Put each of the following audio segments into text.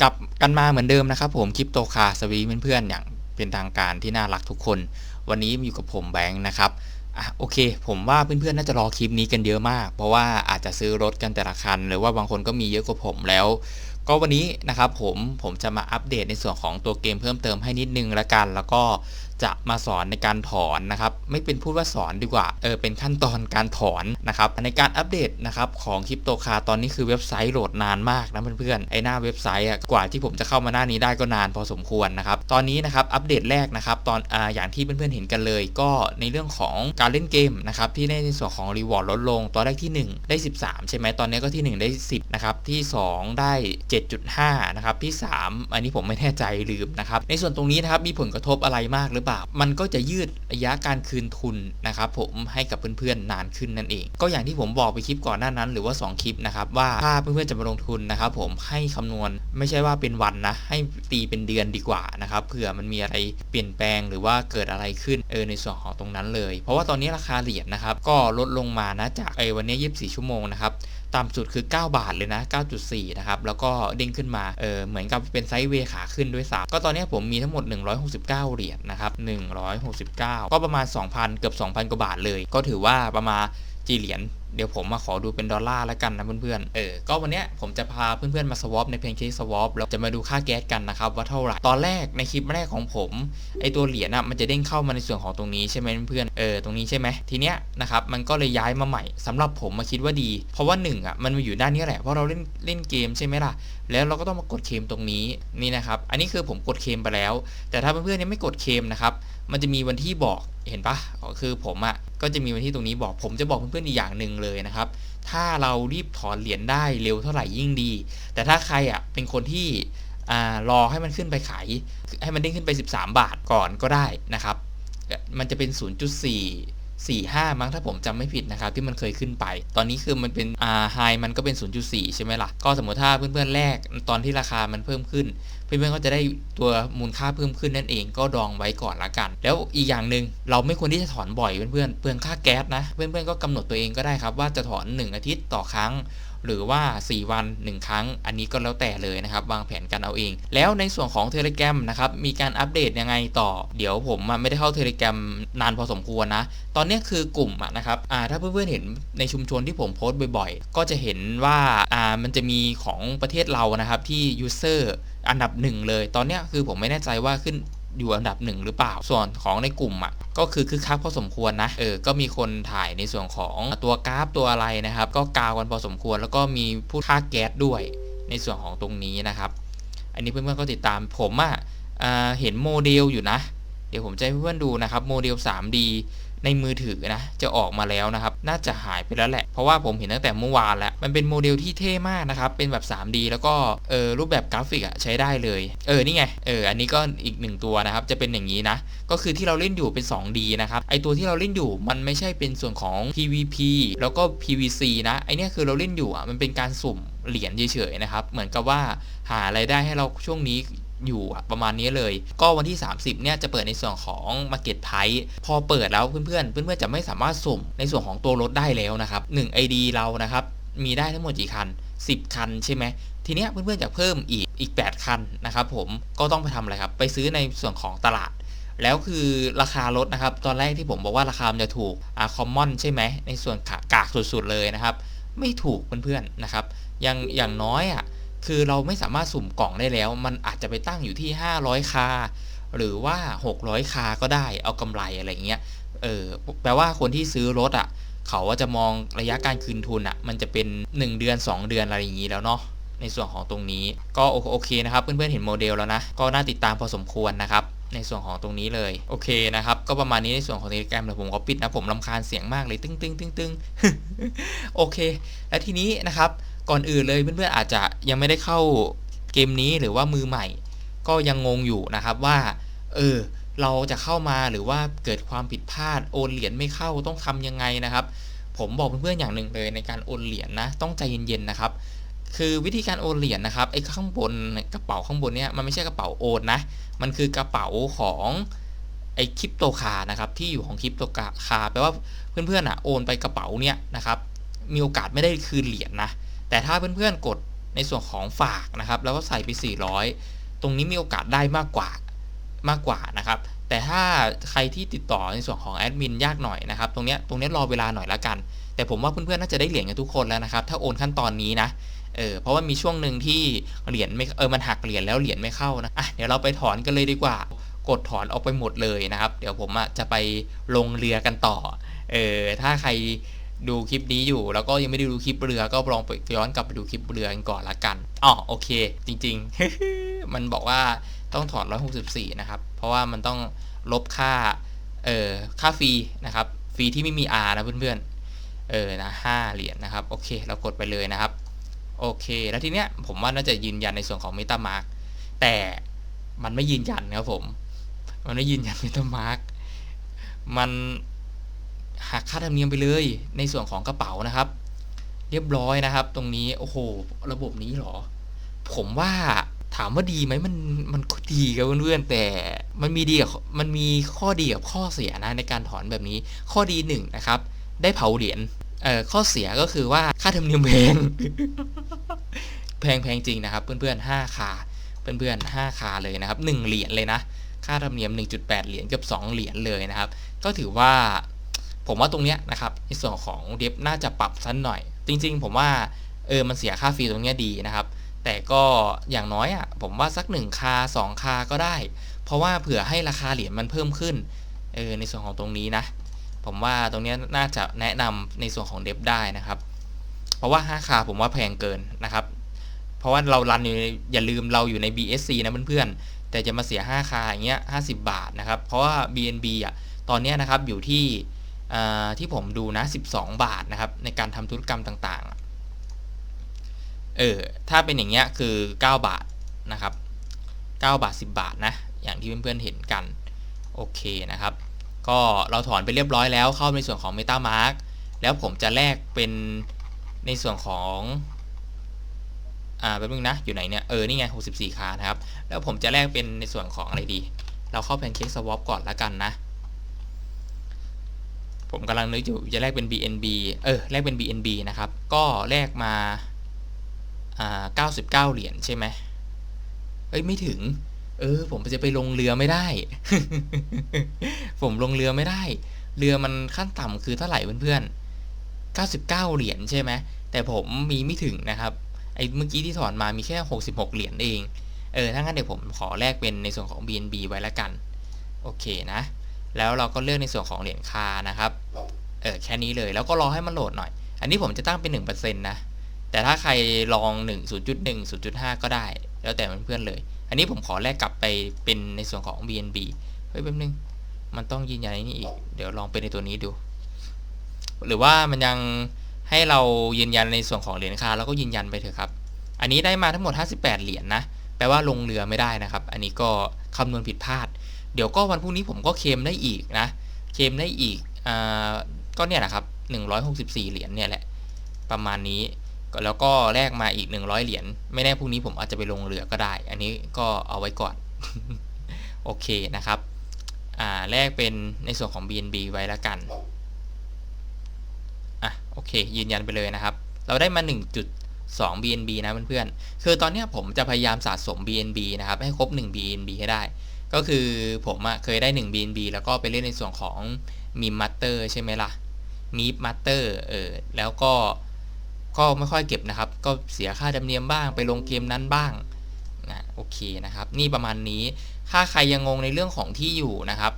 กลับกันมาเหมือนเดิมนะครับผมคลิปโตคาสวีเพื่อนๆอย่างเป็นทางการที่น่ารักทุกคน วันนี้อยู่กับผมแบงค์นะครับอะโอเค ผมว่าเพื่อนๆน่าจะรอคลิปนี้กันเยอะมาก เพราะว่าอาจจะซื้อรถกันแต่ละคัน หรือว่าบางคนก็มีเยอะกว่าผมแล้ว ก็วันนี้นะครับผมผมจะมาอัปเดตในส่วนของตัวเกมเพิ่มเติมให้นิดนึงละกัน แล้วก็ จะมาสอนในการถอนนะครับไม่เป็นพูดว่าสอนดีกว่าเออเป็นขั้นตอนการถอนนะครับในการอัปเดตนะครับของคริปโตคาตอนนี้คือเว็บไซต์โหลดนานมากนะเพื่อนๆไอหน้าเว็บไซต์อะกว่าที่ผมจะเข้ามาหน้านี้ได้ก็นานพอสมควรนะครับตอนนี้นะครับอัปเดตแรกนะครับตอนออย่างที่เพื่อนๆเห็นกันเลย ก็ในเรื่องของการเล่นเกมนะครับที่ในส่วนของรีวอร์ดลดลงตอนแรกที่ 1 ได้ 13 ใช่ไหมตอนนี้ก็ที่ 1 ได้ 10นะครับที่ 2 ได้ 7.5นะครับที่ 3 อันนี้ผมไม่แน่ใจลืมนะครับในส่วนตรงนี้นะครับมีผลกระทบอะไรมากหรือเปล่ามันก็จะยืดระยะการคืนทุนนะครับผมให้กับเพื่อนๆนานขึ้นนั่นเอง ก็อย่างที่ผมบอกไปคลิปก่อนหน้านั้น หรือว่า 2 คลิปนะครับว่าถ้าเพื่อนๆจะมาลงทุนนะครับผมให้คำนวณไม่ใช่ว่าเป็นวันนะ ให้ตีเป็นเดือนดีกว่านะครับเผื่อมันมีอะไรเปลี่ยนแปลงหรือว่าเกิดอะไรขึ้นเออในส่วนของตรงนั้นเลย เพราะว่าตอนนี้ราคาเหรียญนะครับก็ลดลงมานะจากไอ้วันนี้ 24 ชั่วโมงนะครับ ต่ำสุดคือ 9 บาทเลยนะ 9.4 นะครับ แล้วก็เด้งขึ้นมา เออเหมือนกับเป็นไซด์เวขาขึ้นด้วยซ้ำก็ตอนนี้ผมมีทั้งหมด 169 เหรียญนะครับ 169 ก็ประมาณ 2,000 เกือบ 2,000 กว่าบาทเลย ก็ถือว่าประมาณจีเหรียญ เดี๋ยวผมมาขอดูเป็นดอลลาร์แล้วกันนะเพื่อนๆ เออ ก็วันนี้ผมจะพาเพื่อนๆมาสวอปในเพนเคสวอปแล้วจะมาดูค่าแก๊สกันนะครับว่าเท่าไหร่ ตอนแรกในคลิปแรกของผม ไอตัวเหรียญอะมันจะเด้งเข้ามาในส่วนของตรงนี้ใช่ไหมเพื่อนๆเออ ตรงนี้ใช่ไหมทีเนี้ยนะครับมันก็เลยย้ายมาใหม่สำหรับผมมาคิดว่าดี เพราะว่าหนึ่งอะมันมาอยู่ด้านนี้แหละ เพราะเราเล่นเล่นเกมใช่ไหมล่ะ แล้วเราก็ต้องมากดเคมตรงนี้นี่นะครับ อันนี้คือผมกดเคมไปแล้ว แต่ถ้าเพื่อนๆยังไม่กดเคมนะครับ มันจะมีวันที่บอกเห็นปะคือผมอะ่ะก็จะมีวันที่ตรงนี้บอก ผมจะบอกเพื่อนๆอีกอย่างหนึ่งเลยนะครับ ถ้าเรารีบถอนเหรียญได้เร็วเท่าไหร่ยิ่งดี แต่ถ้าใครอะเป็นคนที่อ่ารอให้มันขึ้นไปขายให้มันเด้งขึ้นไป 13 บาทก่อนก็ได้นะครับ มันจะเป็น 0.4 45 มั้งถ้าผมจำไม่ผิดนะครับที่มันเคยขึ้นไป ตอนนี้คือมันเป็นอ่าไฮมันก็เป็น 0.4 ใช่ไหมล่ะ ก็สมมติถ้าเพื่อนๆแรกตอนที่ราคามันเพิ่มขึ้น เพื่อนๆก็จะได้ตัวมูลค่าเพิ่มขึ้นนั่นเองก็ดองไว้ก่อนละกัน แล้วอีกอย่างหนึ่งเราไม่ควรที่จะถอนบ่อยเพื่อนๆเปลืองค่าแก๊สนะ เพื่อนๆก็กำหนดตัวเองก็ได้ครับว่าจะถอน 1 อาทิตย์ต่อครั้ง หรือว่า 4 วัน 1 ครั้ง อันนี้ก็แล้วแต่เลยนะครับ วางแผนกันเอาเอง แล้วในส่วนของเทเล g r a m นะครับมีการอัปเดตยังไงต่อ เดี๋ยวผมไม่ได้เข้าเทเล g r a m นานพอสมควรนะ ตอนนี้คือกลุ่มนะครับถ้าเพื่อนๆเห็นในชุมชนที่ผมโพสต์บ่อยๆ ก็จะเห็นว่าอ่ามันจะมีของประเทศเรานะครับที่ user อันดับหนึ่งเลย ตอนนี้คือผมไม่แน่ใจว่าขึ้น อยู่อันดับหนึ่งหรือเปล่า ส่วนของในกลุ่มอะก็คือคือคักพอสมควรนะเออก็มีคนถ่ายในส่วนของตัวกราฟตัวอะไรนะครับ ก็กาวกันพอสมควร แล้วก็มีผู้ค่าแก๊สด้วยในส่วนของตรงนี้นะครับ อันนี้เพื่อนๆก็ติดตามผมอะเห็นโมเดลอยู่นะ เดี๋ยวผมจะให้เพื่อนๆดูนะครับโมเดล 3D ในมือถือนะจะออกมาแล้วนะครับ น่าจะหายไปแล้วแหละ เพราะว่าผมเห็นตั้งแต่เมื่อวานแล้ว มันเป็นโมเดลที่เท่มากนะครับ เป็นแบบ 3D แล้วก็เออรูปแบบกราฟิกอะใช้ได้เลย เออนี่ไงเอออันนี้ก็อีกหนึ่งตัวนะครับ จะเป็นอย่างนี้นะ ก็คือที่เราเล่นอยู่เป็น 2D นะครับไอตัวที่เราเล่นอยู่มันไม่ใช่เป็นส่วนของ PVP แล้วก็ PVC นะไอเนี้ยคือเราเล่นอยู่อะมันเป็นการสุ่มเหรียญเฉยๆนะครับเหมือนกับว่าหาไรายได้ให้เราช่วงนี้ อยู่ประมาณนี้เลย ก็วันที่ 30เนี่ยจะเปิดในส่วนของ Market Price พอเปิดแล้วเพื่อนๆเพื่อนๆจะไม่สามารถสุ่มในส่วนของตัวรถได้แล้วนะครับ1 ID เรานะครับมีได้ทั้งหมดกี่คัน 10 คันใช่ไหมทีเนี้ยเพื่อนๆจะเพิ่มอีกอีก 8 คันนะครับผมก็ต้องไปทำอะไรครับไปซื้อในส่วนของตลาดแล้วคือราคารถนะครับ ตอนแรกที่ผมบอกว่าราคามันจะถูกอ่าคอมมอนใช่ไหม ในส่วนกากสุดๆเลยนะครับ ไม่ถูกเพื่อนๆนะครับ ยังอย่างน้อยอะ คือเราไม่สามารถสุ่มกล่องได้แล้ว มันอาจจะไปตั้งอยู่ที่ 500 คา หรือว่า 600 คาก็ได้เอากำไรอะไรเงี้ยเออแปลว่าคนที่ซื้อรถอะ เขาว่าจะมองระยะการคืนทุนอะ มันจะเป็น 1 เดือน 2 เดือนอะไรอย่างนี้แล้วเนาะในส่วนของตรงนี้ก็โอเคนะครับ เพื่อนๆเห็นโมเดลแล้วนะ ก็น่าติดตามพอสมควรนะครับ ในส่วนของตรงนี้เลย โอเคนะครับ ก็ประมาณนี้ในส่วนของเทเลกรมเดี๋ยวผมก็ปิดนะผมลำคาญเสียงมากเลยตึ้งตึ้งตึ้งตึ้งโอเค และทีนี้นะครับ ก่อนอื่นเลยเพื่อนๆอาจจะยังไม่ได้เข้าเกมนี้หรือว่ามือใหม่ ก็ยังงงอยู่นะครับว่า เออ เราจะเข้ามาหรือว่าเกิดความผิดพลาดโอนเหรียญไม่เข้าต้องทํำยังไงนะครับ ผมบอกเพื่อนๆอย่างหนึ่งเลยในการโอนเหรียญนนะต้องใจเย็นๆนะครับ คือวิธีการโอนเหรียญนะครับไอ้ข้างบนกระเป๋าข้างบนเนี้ยมันไม่ใช่กระเป๋าโอนนะมันคือกระเป๋าของไอ้คริปโตคานะครับที่อยู่ของคริปโตคาแปลว่าเพื่อนๆอะโอนไปกระเป๋าเนี้ยนะครับมีโอกาสไม่ได้คืนเหรียญนะ แต่ถ้าเพื่อนๆกดในส่วนของฝากนะครับ แล้วก็ใส่ไป 400 ตรงนี้มีโอกาสได้มากกว่ามากกว่านะครับ แต่ถ้าใครที่ติดต่อในส่วนของแอดมินยากหน่อยนะครับ ตรงเนี้ยตรงเนี้ยรอเวลาหน่อยละกัน แต่ผมว่าเพื่อนๆน่าจะได้เหรียญกันทุกคนแล้วนะครับ ถ้าโอนขั้นตอนนี้นะเออเพราะว่ามีช่วงหนึ่งที่เหรียญไม่เออมันหักเหรียญแล้วเหรียญไม่เข้านะอะเดี๋ยวเราไปถอนกันเลยดีกว่า กดถอนออกไปหมดเลยนะครับ เดี๋ยวผมอะจะไปลงเรือกันต่อเออถ้าใคร ดูคลิปนี้อยู่ แล้วก็ยังไม่ได้ดูคลิปเรือก็ลองไปย้อนกลับไปดูคลิปเรือกันก่อนละกันอ๋อโอเค จริง ๆ มันบอกว่าต้องถอน164 นะครับ เพราะว่ามันต้องลบค่า เอ่อ ค่าฟรีนะครับ ฟรีที่ไม่มี R นะเพื่อนๆ เออ นะ5เหรียญนะครับ โอเค เรากดไปเลยนะครับ โอเค แล้วทีเนี้ยผมว่าน่าจะยืนยันในส่วนของ MetaMask แต่มันไม่ยืนยันครับผม มันไม่ยืนยัน MetaMask มัน หักค่าธรรมเนียมไปเลย ในส่วนของกระเป๋านะครับ เรียบร้อยนะครับ ตรงนี้โอ้โห ระบบนี้เหรอ ผมว่าถามว่าดีไหมมันมันก็ดีครับเพื่อนๆแต่มันมีดีกับมันมีข้อดีกับข้อเสียนะในการถอนแบบนี้ ข้อดีหนึ่งนะครับ ได้เผาเหรียญเอ่อข้อเสียก็คือว่าค่าธรรมเนียมแพงแพงแพงจริงนะครับ เพื่อนๆ5คาเพื่อนๆ5คาเลยนะครับ1เหรียญเลยนะค่าธรรมเนียม 1.8 เหรียญกับ 2 เหรียญเลยนะครับ ก็ถือว่า ผมว่าตรงเนี้ยนะครับในส่วนของเดฟน่าจะปรับสั้นหน่อย จริง ๆ ผมว่าเออมันเสียค่าฟรีตรงเนี้ยดีนะครับ แต่ก็อย่างน้อยอะผมว่าสัก1คา2คาก็ได้ เพราะว่าเผื่อให้ราคาเหรียญมันเพิ่มขึ้นเออในส่วนของตรงนี้นะผมว่าตรงนี้น่าจะแนะนำในส่วนของเดฟได้นะครับ เพราะว่า 5 คาผมว่าแพงเกินนะครับ เพราะว่าเรารันอยู่อย่าลืมเราอยู่ใน BSC นะเพื่อนๆ แต่จะมาเสีย 5 คาอย่างเงี้ย 50 บาทนะครับ เพราะว่า BNB อะ ตอนนี้นะครับอยู่ที่ ที่ผมดูนะ 12 บาทนะครับในการทำธุรกรรมต่างๆ เออ ถ้าเป็นอย่างเงี้ยคือ 9 บาทนะครับ 9 บาท 10 บาทนะ อย่างที่เพื่อนๆเห็นกัน โอเคนะครับ ก็เราถอนไปเรียบร้อยแล้วเข้าในส่วนของ MetaMask แล้วผมจะแลกเป็นในส่วนของ อ่าแป๊บนึงนะ อยู่ไหนเนี่ย เออ นี่ไง 64 คานะครับ แล้วผมจะแลกเป็นในส่วนของอะไรดี เราเข้า Pancake Swap ก่อนล้วกันนะ ผมกำลังนึกอยู่จะแลกเป็น BNB เออแลกเป็น BNB นะครับ ก็แลกมาอ่า99 เหรียญใช่ไหมเอ้ยไม่ถึง เออ ผมจะไปลงเรือไม่ได้ ผมลงเรือไม่ได้ เรือมันขั้นต่ำคือเท่าไหร่เพื่อนๆ99 เหรียญใช่ไหมแต่ผมมีไม่ถึงนะครับไอ้เมื่อกี้ที่ถอนมามีแค่ 66 เหรียญเอง เออ ถ้างั้นเดี๋ยวผมขอแลกเป็นในส่วนของ BNB ไว้ล้วกัน โอเคนะ แล้วเราก็เลือกในส่วนของเหรียญคานะครับเออแค่นี้เลยแล้วก็รอให้มันโหลดหน่อย อันนี้ผมจะตั้งเป็น1%นะแต่ถ้าใครลอง 1 0.1 0.5 ก็ได้ แล้วแต่เพื่อนๆเลย อันนี้ผมขอแลกกลับไปเป็นในส่วนของ BNB เฮ้ยแป๊บนึง มันต้องยืนยันนี่อีก เดี๋ยวลองเป็นในตัวนี้ดู หรือว่ามันยังให้เรายืนยันในส่วนของเหรียญคาแล้วก็ยืนยันไปเถอะครับ อันนี้ได้มาทั้งหมด 58 เหรียญนนะแปลว่าลงเรือไม่ได้นะครับ อันนี้ก็คำนวณผิดพลาด เดี๋ยวก็วันพรุ่งนี้ผมก็เคมได้อีกนะ เคมได้อีกอ่าก็เนี่ยนะครับ164 เหรียญเนี่ยแหละ ประมาณนี้แล้วก็แลกมาอีก 100 เหรียญไม่แน่พรุ่งนี้ผมอาจจะไปลงเรือก็ได้ อันนี้ก็เอาไว้ก่อน โอเคนะครับอ่าแลกเป็นในส่วนของ BNB ไว้แล้วกันอะโอเค ยืนยันไปเลยนะครับ เราได้มา 1.2 BNB นะเพื่อนๆคือตอนนี้ผมจะพยายามสะสม BNB นะครับ ให้ครบ 1 BNB ให้ได้ ก็คือผมอะเคยได้1 BNB แล้วก็ไปเล่นในส่วนของ m ีม Master ใช่ไหมล่ะ m ี Master เออแล้วก็ก็ไม่ค่อยเก็บนะครับ ก็เสียค่าธรรมเนียมบ้างไปลงเกมนั้นบ้างนะโอเคนะครับ นี่ประมาณนี้ถ้าใครยังงงในเรื่องของที่อยู่นะครับ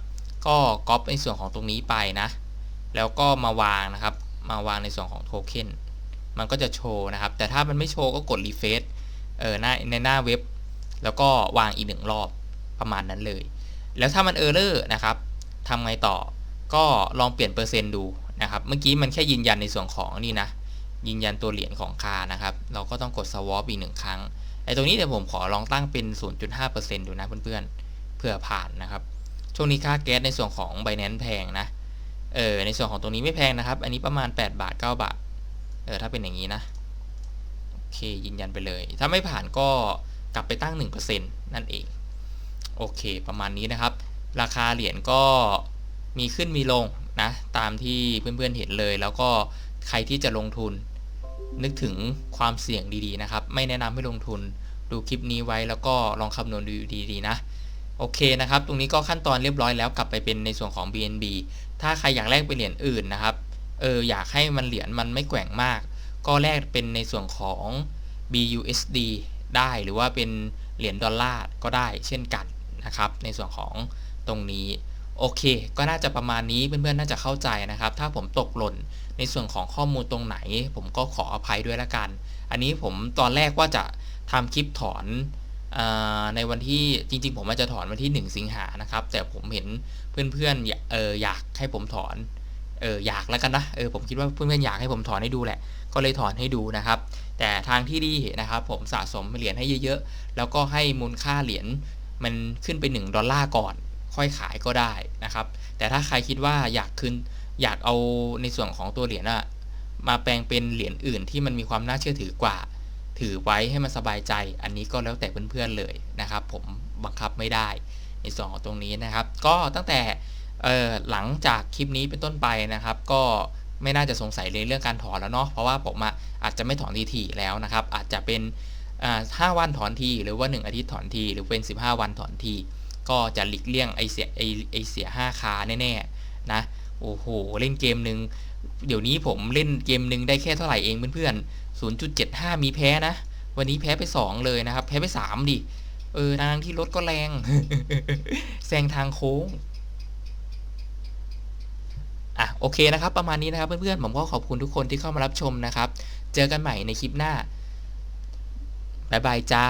ก็ก๊อปในส่วนของตรงนี้ไปนะ แล้วก็มาวางนะครับ มาวางในส่วนของโทเค็นมันก็จะโชว์นะครับ แต่ถ้ามันไม่โชว์ก็กดรีเฟซเออหน้าในหน้าเว็บ แล้วก็วางอีกหนึ่งรอบ ประมาณนั้นเลย แล้วถ้ามันเออร์เลอร์นะครับทำไงต่อก็ลองเปลี่ยนเปอร์เซ็นต์ดูนะครับ เมื่อกี้มันแค่ยืนยันในส่วนของนี่นะ ยืนยันตัวเหรียญของคานะครับ เราก็ต้องกด swap อีกหนึ่งครั้ง ไอ้ตรงนี้เดี๋ยวผมขอลองตั้งเป็น 0.5%ดูนะเพื่อนๆ เพื่อผ่านนะครับ ช่วงนี้ค่าแก๊สในส่วนของ Binance แพงนะ เออ ในส่วนของตรงนี้ไม่แพงนะครับ อันนี้ประมาณ 8 บาท 9 บาท เออ ถ้าเป็นอย่างนี้นะ โอเค ยืนยันไปเลย ถ้าไม่ผ่านก็กลับไปตั้ง 1%นั่นเอง โอเค ประมาณนี้นะครับ ราคาเหรียญก็มีขึ้นมีลงนะ ตามที่เพื่อนๆเห็นเลย แล้วก็ใครที่จะลงทุน นึกถึงความเสี่ยงดีๆนะครับ ไม่แนะนำให้ลงทุน ดูคลิปนี้ไว้แล้วก็ลองคำนวณดูดีๆนะ โอเคนะครับ ตรงนี้ก็ขั้นตอนเรียบร้อยแล้วกลับไปเป็นในส่วนของ BNB ถ้าใครอยากแลกเป็นเหรียญอื่นนะครับ เอออยากให้มันเหรียญมันไม่แกว่งมาก ก็แลกเป็นในส่วนของ BUSD ได้หรือว่าเป็นเหรียญดอลลาร์ก็ได้เช่นกัน นะครับ ในส่วนของตรงนี้โอเค ก็น่าจะประมาณนี้เพื่อนๆ น่าจะเข้าใจนะครับ ถ้าผมตกหล่นในส่วนของข้อมูลตรงไหน ผมก็ขออภัยด้วยละกัน อันนี้ผมตอนแรกว่าจะทำคลิปถอนในวันที่จริง ๆ ผมอาจจะถอนวันที่ 1 สิงหานะครับ แต่ผมเห็นเพื่อนๆอยากเอออยากให้ผมถอนเอออยากแล้วกันนะเออผมคิดว่าเพื่อนๆอยากให้ผมถอนให้ดูแหละ ก็เลยถอนให้ดูนะครับ แต่ทางที่ดีนะครับ ผมสะสมเหรียญให้เยอะๆ แล้วก็ให้มูลค่าเหรียญ มันขึ้นไป 1 ดอลลาร์ก่อน ค่อยขายก็ได้นะครับ แต่ถ้าใครคิดว่าอยากขึ้นอยากเอาในส่วนของตัวเหรียญอะมาแปลงเป็นเหรียญอื่นที่มันมีความน่าเชื่อถือกว่า ถือไว้ให้มันสบายใจ อันนี้ก็แล้วแต่เพื่อนๆเลยนะครับ ผมบังคับไม่ได้ ในส่วนของตรงนี้นะครับ ก็ตั้งแต่หลังจากคลิปนี้เป็นต้นไปนะครับ ก็ไม่น่าจะสงสัยในเรื่องการถอนแล้วเนาะเพราะว่าผมอาจจะไม่ถอนทีๆแล้วนะครับ อาจจะเป็น ห้าวันถอนทีหรือว่า 1 อาทิตย์ถอนทีหรือเป็น 15 วันถอนที ก็จะหลีกเลี่ยงไอเสียไอไอเสีย5คาแน่ๆนะโอ้โหเล่นเกมหนึ่งเดี๋ยวนี้ผมเล่นเกมหนึ่งได้แค่เท่าไหร่เองเพื่อนๆ 0.75 มีแพ้นะ วันนี้แพ้ไป 2 เลยนะครับ แพ้ไป 3 ดิ เออทางที่รถก็แรง แซงทางโค้งอะโอเคนะครับ ประมาณนี้นะครับเพื่อนๆ ผมก็ขอบคุณทุกคนที่เข้ามารับชมนะครับ เจอกันใหม่ในคลิปหน้า บ๊ายบายจ้า